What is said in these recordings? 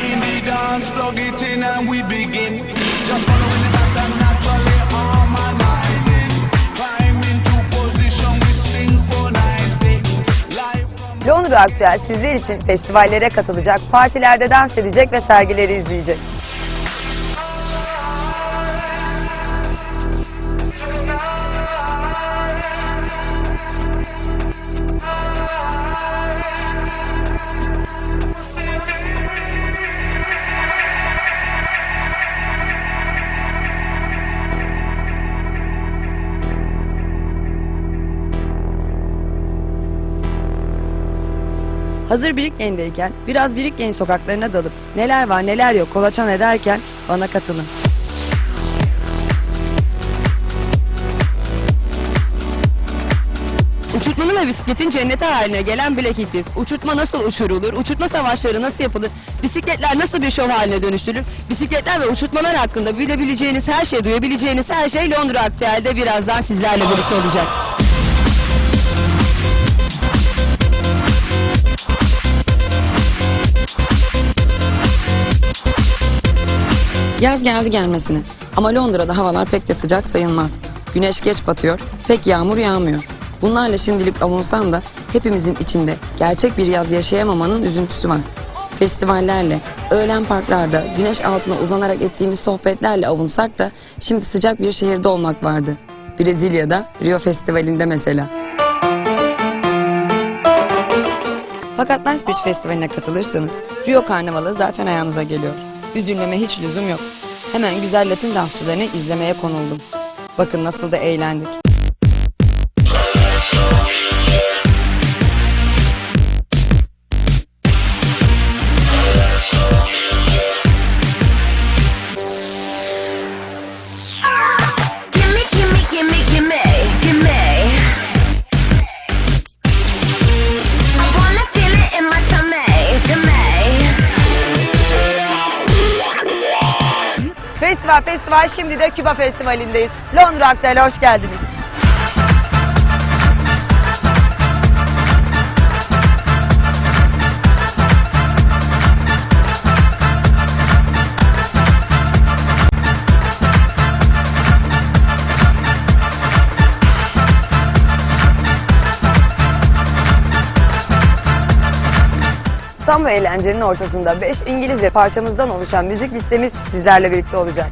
in the dance, plug it in and we begin. Just following the pattern naturally harmonizing. Climb into position with synchronized Londra Aktüel sizler için festivallere katılacak, partilerde dans edecek ve sergileri izleyecek. Hazır Birikgen'deyken biraz Birikgen sokaklarına dalıp neler var neler yok kolaçan ederken bana katılın. Uçurtmanın ve bisikletin cenneti haline gelen Black Hitters. Uçurtma nasıl uçurulur? Uçurtma savaşları nasıl yapılır? Bisikletler nasıl bir şov haline dönüştürülür? Bisikletler ve uçurtmalar hakkında bilebileceğiniz her şey, duyabileceğiniz her şey Londra Aktüel'de birazdan sizlerle birlikte olacak. Yaz geldi gelmesine. Ama Londra'da havalar pek de sıcak sayılmaz. Güneş geç batıyor, pek yağmur yağmıyor. Bunlarla şimdilik avunsam da hepimizin içinde gerçek bir yaz yaşayamamanın üzüntüsü var. Festivallerle, öğlen parklarda, güneş altına uzanarak ettiğimiz sohbetlerle avunsak da şimdi sıcak bir şehirde olmak vardı. Brezilya'da, Rio Festivali'nde mesela. Fakat Knightsbridge Festivali'ne katılırsanız Rio Karnavalı zaten ayağınıza geliyor. Üzülmeme hiç lüzum yok. Hemen güzel Latin dansçılarını izlemeye konuldum. Bakın nasıl da eğlendik. Festival festival şimdi de Küba Festivali'ndeyiz. Londra Aktel'e hoş geldiniz. Tam bu eğlencenin ortasında 5 İngilizce parçamızdan oluşan müzik listemiz sizlerle birlikte olacak.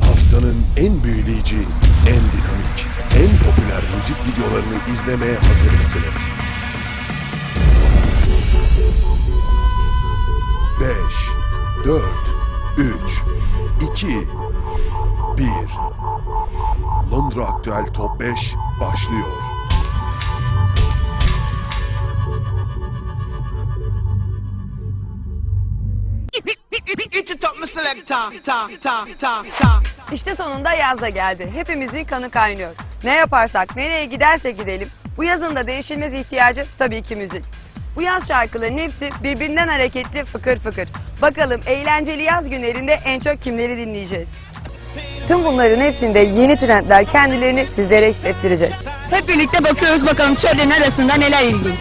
Haftanın en büyüleyici, en dinamik, en popüler müzik videolarını izlemeye hazır mısınız? 5, 4, 3, 2, 1. Londra Aktüel Top 5 başlıyor. İşte sonunda yaz da geldi. Hepimizin kanı kaynıyor. Ne yaparsak, nereye gidersek gidelim. Bu yazın da değişilmez ihtiyacı tabii ki müzik. Bu yaz şarkıların hepsi birbirinden hareketli fıkır fıkır. Bakalım eğlenceli yaz günlerinde en çok kimleri dinleyeceğiz? Tüm bunların hepsinde yeni trendler kendilerini sizlere hissettirecek. Hep birlikte bakıyoruz bakalım şöyle arasında neler ilginç.